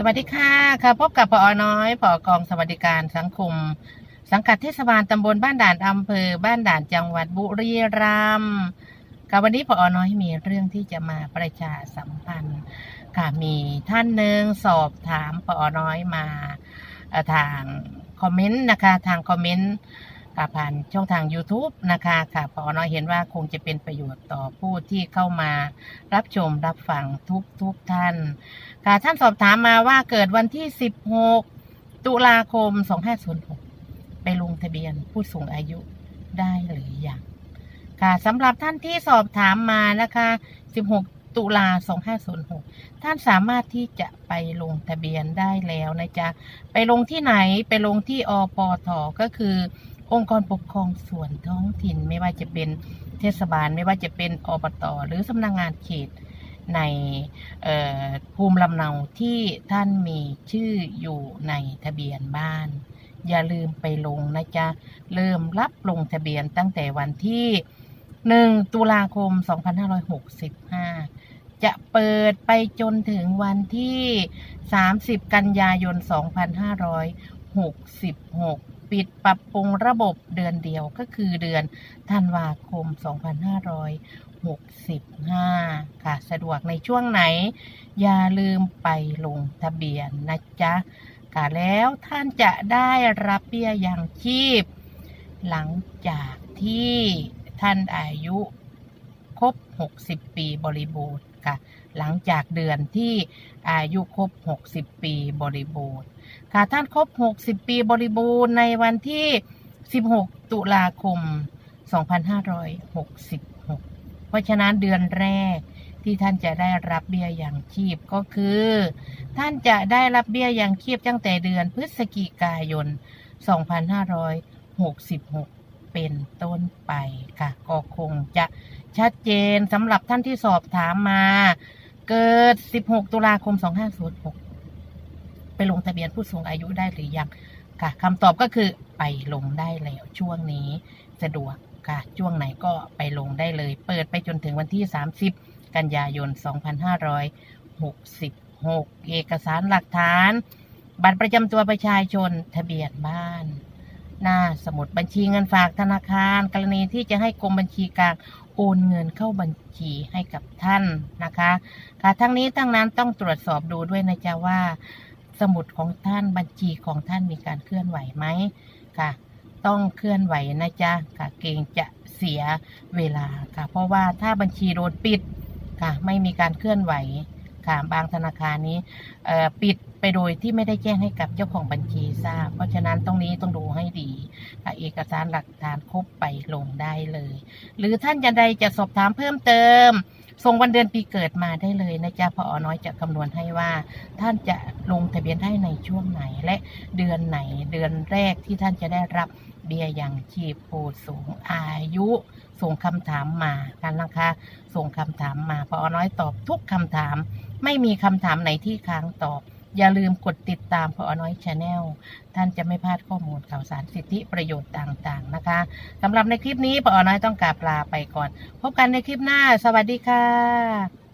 สวัสดีค่ะค่ะพบกับปอน้อยผอกองสวัสดิการสังคม สังกัดเทศบาลตำบลบ้านด่านอำเภอ บ้านด่านจังหวัดบุรีรัมย์ค่ะวันนี้ปอน้อยมีเรื่องที่จะมาประชาสัมพันธ์ค่ะมีท่านหนึ่งสอบถามปอน้อยมาทางคอมเมนต์นะคะทางคอมเมนต์ ค่ะผ่านช่องทาง YouTube นะคะค่ะปอน้อยเห็นว่าคงจะเป็นประโยชน์ต่อผู้ที่เข้ามารับชมรับฟังทุกทุกท่าน ค่ะท่านสอบถามมาว่าเกิดวันที่ 16 ตุลาคม 2506 ไปลงทะเบียนผู้สูงอายุได้หรือยังค่ะสำหรับท่านที่สอบถามมานะคะ 16 ตุลา 2506 ท่านสามารถที่จะไปลงทะเบียนได้แล้วนะจ๊ะ ไปลงที่ไหน ไปลงที่อปทก็คือ องค์กรปกครองส่วนท้องถิ่นไม่ว่าจะเป็นเทศบาลไม่ว่าจะเป็นอบตหรือสำนักงงานเขตในภูมิลำเนาที่ท่านมีชื่ออยู่ในทะเบียนบ้าน อย่าลืมไปลงนะจ๊ะ เริ่มรับลงทะเบียนตั้งแต่วันที่ 1 ตุลาคม 2565 จะเปิดไปจนถึงวันที่ 30 กันยายน 2566 ปิดปรับปรุงระบบเดือนเดียวก็คือเดือนธันวาคม 2565 ค่ะ สะดวกในช่วงไหน อย่าลืมไปลงทะเบียนนะจ๊ะค่ะแล้วท่านจะได้รับเบี้ยยังชีพ หลังจากที่ท่านอายุครบ 60 ปีบริบูรณ์ ค่ะ หลังจากเดือนที่อายุครบ 60 ปีบริบูรณ์ ค่ะท่านครบ 60 ปีบริบูรณ์ในวันที่ 16 ตุลาคม 2566 เพราะฉะนั้นเดือนแรกที่ท่านจะได้รับเบี้ยยังชีพก็คือ ท่านจะได้รับเบี้ยยังชีพตั้งแต่เดือนพฤศจิกายน 2566 เป็นต้นไปค่ะ ก็คงจะชัดเจนสำหรับท่านที่สอบถามมา เกิด 16 ตุลาคม 2506 ไปลงทะเบียนผู้สูงอายุได้หรือยังค่ะคำตอบก็คือไปลงได้แล้วช่วงนี้สะดวกค่ะช่วงไหนก็ไปลงได้เลย เปิดไปจนถึงวันที่ 30 กันยายน 2566 เอกสารหลักฐาน บัตรประจำตัวประชาชนทะเบียนบ้าน หน้าสมุดบัญชีเงินฝากธนาคาร กรณีที่จะให้กรมบัญชีกลางโอนเงินเข้าบัญชีให้กับท่านนะคะ ค่ะทั้งนี้ทั้งนั้นต้องตรวจสอบดูด้วยนะจ๊ะว่า สมุดของท่านบัญชีของท่านมีการเคลื่อนไหวไหมค่ะ ต้องเคลื่อนไหวนะจ๊ะค่ะเกรงจะเสียเวลาค่ะ เพราะว่าถ้าบัญชีโดนปิดค่ะ ไม่มีการเคลื่อนไหว ค่ะบางธนาคารนี้ปิดไปโดยที่ไม่ได้แจ้งให้กับเจ้าของบัญชีทราบ เพราะฉะนั้นตรงนี้ต้องดูให้ดีเอกสารหลักฐานครบไปลงได้เลย หรือท่านจะใดจะสอบถามเพิ่มเติมส่งวันเดือนปีเกิดมาได้เลยนะจ๊ะพออน้อยจะคำนวณให้ว่า ท่านจะลงทะเบียนได้ในช่วงไหนและเดือนไหนเดือนแรกที่ท่านจะได้รับเบี้ยยังชีพผู้สูงอายุ ส่งคำถามมากันนะคะ ส่งคำถามมาพออน้อยตอบทุกคำถาม ไม่มีคำถามไหนที่ค้างตอบ อย่าลืมกดติดตามพออน้อยชาแนลท่านจะไม่พลาดข้อมูลข่าวสารสิทธิประโยชน์ต่างๆนะคะสำหรับในคลิปนี้พออน้อยต้องกราบลาไปก่อน พบกันในคลิปหน้า สวัสดีค่ะ